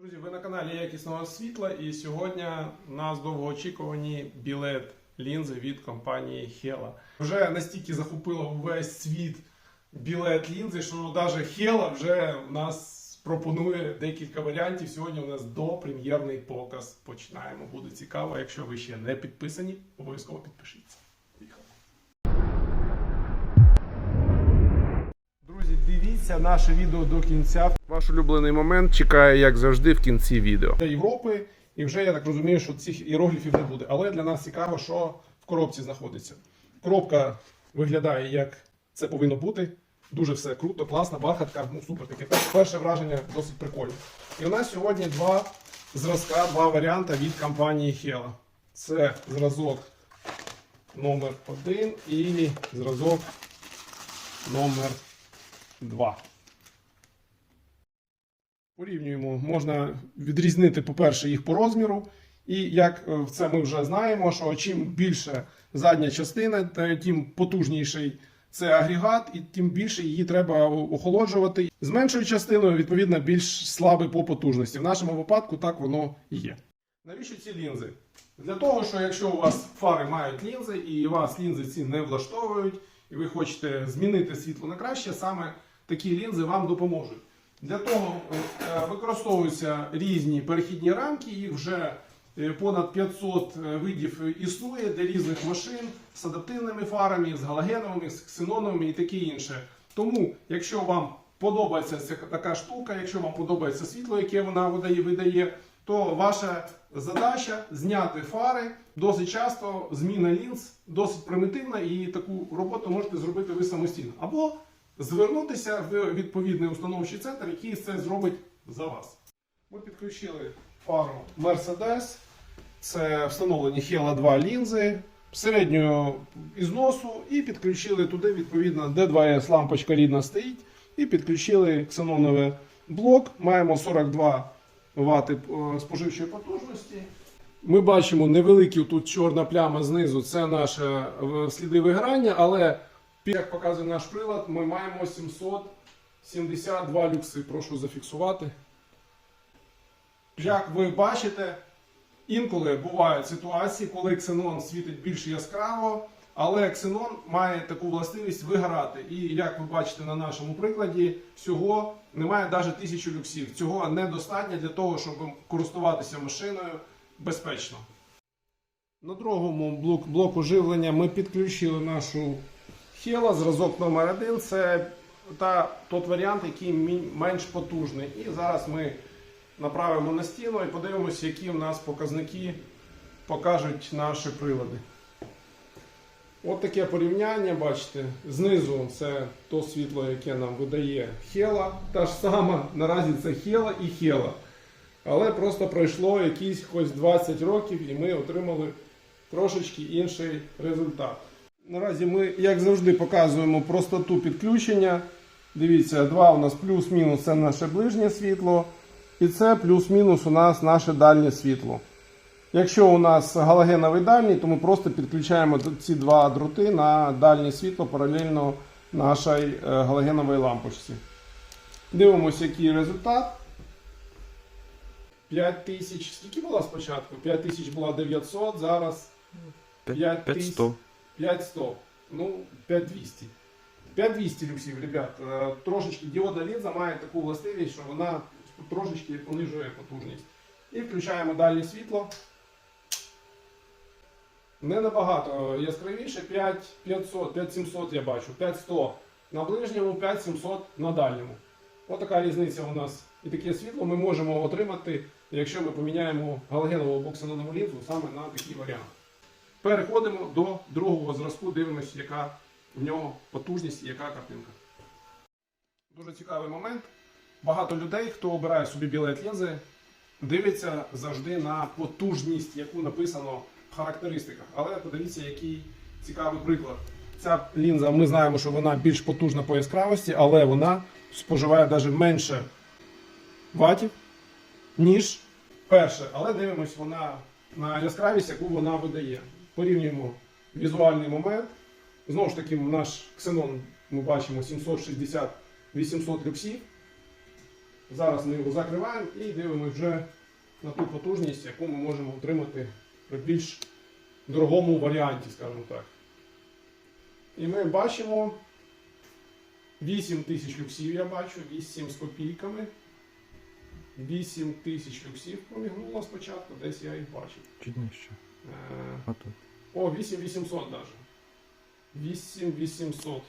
Друзі, ви на каналі Якісного світла, і сьогодні у нас довгоочікувані білет лінзи від компанії Hella. Вже настільки захопило увесь світ білет лінзи, що навіть Hella вже нас пропонує декілька варіантів. Сьогодні у нас допрем'єрний показ. Починаємо. Буде цікаво. Якщо ви ще не підписані, обов'язково підпишіться. Поїхали. Друзі, дивіться наше відео до кінця. Ваш улюблений момент чекає, як завжди, в кінці відео. Для Європи, і вже я так розумію, що цих іерогліфів не буде. Але для нас цікаво, що в коробці знаходиться. Коробка виглядає, як це повинно бути. Дуже все круто, класно, бархатка, ну супер таке. Перше враження досить прикольне. І у нас сьогодні два зразка, два варіанти від компанії Hella. Це зразок номер 1 і зразок номер 2. Порівнюємо, можна відрізнити, по-перше, їх по розміру. І як е, це ми вже знаємо, що чим більше задня частина, тим потужніший це агрегат, і тим більше її треба охолоджувати. З меншою частиною, відповідно, більш слабий по потужності. В нашому випадку так воно і є. Навіщо ці лінзи? Для того, що якщо у вас фари мають лінзи, і вас лінзи ці не влаштовують, і ви хочете змінити світло на краще, саме такі лінзи вам допоможуть. Для того е, використовуються різні перехідні рамки, їх вже е, понад 500 видів існує для різних машин з адаптивними фарами, з галогеновими, з ксеноновими і таке інше. Тому, якщо вам подобається ця така штука, якщо вам подобається світло, яке вона видає, видає, то ваша задача зняти фари. Досить часто зміна лінз досить примітивна, і таку роботу можете зробити ви самостійно. Або звернутися в відповідний установчий центр, який це зробить за вас. Ми підключили фару Mercedes. Це встановлені Hella 2 лінзи середнього ізносу і підключили туди, відповідно, D2S лампочка рідна стоїть. І підключили ксеноновий блок. Маємо 42 Вт споживчої потужності. Ми бачимо невеликі тут чорна пляма знизу, це наше е, сліди виграння, але як показує наш прилад, ми маємо 772 люкси. Прошу зафіксувати. Як ви бачите, інколи бувають ситуації, коли ксенон світить більш яскраво, але ксенон має таку властивість вигорати. І як ви бачите на нашому прикладі, всього немає навіть 1000 люксів. Цього недостатньо для того, щоб користуватися машиною безпечно. На другому блоку живлення ми підключили нашу Hella, зразок номер 1 Це та, тот варіант, який менш потужний. І зараз ми направимо на стіну і подивимося, які в нас показники покажуть наші прилади. От таке порівняння, бачите, знизу це то світло, яке нам видає Hella. Та ж сама, наразі це Hella і Hella. Але просто пройшло якісь хоч 20 років і ми отримали трошечки інший результат. Наразі ми, як завжди, показуємо простоту підключення. Дивіться, два у нас плюс-мінус це наше ближнє світло. І це плюс-мінус у нас наше дальнє світло. Якщо у нас галогеновий дальній, то ми просто підключаємо ці два дроти на дальнє світло паралельно нашій е, галогеновій лампочці. Дивимося, який результат. 5000. Скільки було спочатку? 5000 була 900, зараз 5 тисяч. 500. 5100. Ну, 5200. 5200 люксів, ребят. Е, Трошечки діодна лінза має таку властивість, що вона трошечки понижує потужність. І включаємо дальнє світло. Не набагато яскравіше, 5500, 5700 я бачу, 5100 на ближньому, 5700 на дальньому. Отака різниця у нас. І таке світло ми можемо отримати, якщо ми поміняємо галогенову або ксенонову лінзу саме на такий варіант. Переходимо до другого зразку, дивимося, яка в нього потужність і яка картинка. Дуже цікавий момент. Багато людей, хто обирає собі білет лінзи, дивиться завжди на потужність, яку написано в характеристиках. Але подивіться, який цікавий приклад. Ця лінза, ми знаємо, що вона більш потужна по яскравості, але вона споживає навіть менше ватів, ніж перше. Але дивимось вона на яскравість, яку вона видає. Порівнюємо візуальний момент. Знову ж таки, наш ксенон ми бачимо 760-800 люксів. Зараз ми його закриваємо і дивимося вже на ту потужність, яку ми можемо отримати при більш дорогому варіанті, скажімо так. І ми бачимо 8 тисяч люксів, я бачу, 8 з копійками. 8 тисяч люксів промігнуло спочатку, десь я їх бачив. Чуть нижче. Е, Отут. О, 8800 навіть. 8800.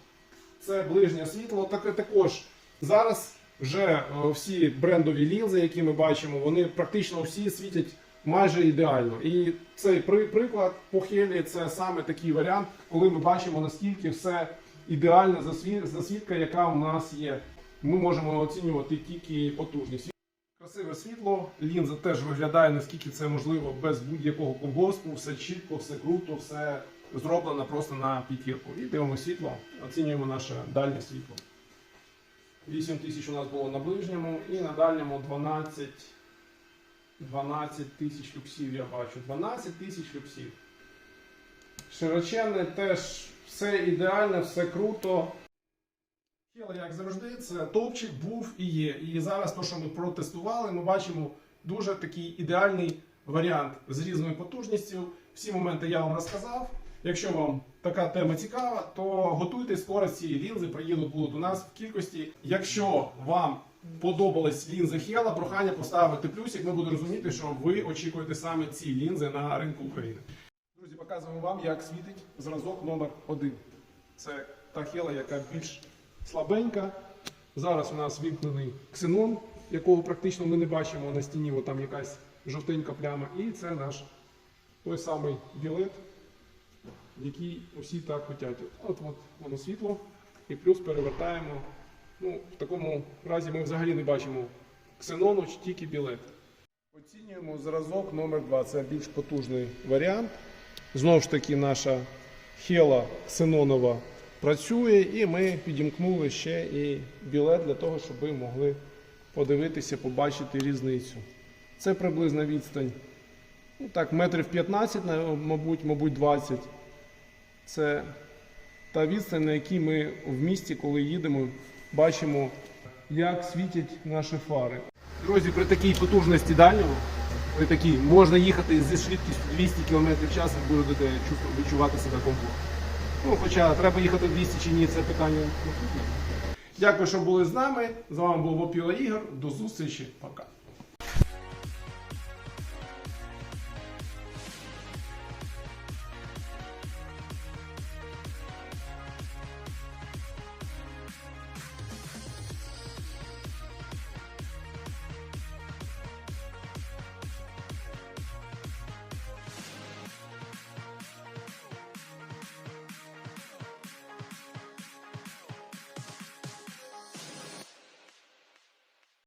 Це ближнє світло. Так, також зараз вже е, всі брендові лінзи, які ми бачимо, вони практично всі світять майже ідеально. І цей при, приклад по Хелі це саме такий варіант, коли ми бачимо наскільки все ідеальна засві- засвітка, яка у нас є. Ми можемо оцінювати тільки потужність. Красиве світло, лінза теж виглядає наскільки це можливо без будь-якого колгоспу, все чітко, все круто, все зроблено просто на п'ятірку. І дивимося світло, оцінюємо наше дальнє світло. 8 тисяч у нас було на ближньому і на дальньому 12, 12 тисяч люксів я бачу. 12 тисяч люксів. Широченне теж все ідеальне, все круто. Тіло, як завжди, це топчик був і є. І зараз, то, що ми протестували, ми бачимо дуже такий ідеальний варіант з різною потужністю. Всі моменти я вам розказав. Якщо вам така тема цікава, то готуйтесь, скоро ці лінзи приїдуть будуть у нас в кількості. Якщо вам подобались лінзи Хела, прохання поставити плюсик, ми будемо розуміти, що ви очікуєте саме ці лінзи на ринку України. Друзі, показуємо вам, як світить зразок номер 1 Це та хела, яка більш слабенька. Зараз у нас вімкнений ксенон, якого практично ми не бачимо на стіні, бо там якась жовтенька пляма. І це наш той самий білет, який усі так хочуть. От, от воно світло, і плюс перевертаємо. Ну, в такому разі ми взагалі не бачимо ксенону, тільки білет. Оцінюємо зразок номер 2 Це більш потужний варіант. Знову ж таки, наша хела ксенонова працює, і ми підімкнули ще і білет для того, щоб ви могли подивитися, побачити різницю. Це приблизна відстань. Ну так, метрів 15, мабуть, мабуть, 20. Це та відстань, на якій ми в місті, коли їдемо, бачимо, як світять наші фари. Друзі, при такій потужності дальнього, при такій можна їхати зі швидкістю 200 км в час, ви будете відчувати себе комфортно. Ну, хоча треба їхати 200 чи ні, це питання. Дякую, що були з нами. З вами був Вопіла Ігор. До зустрічі. Пока.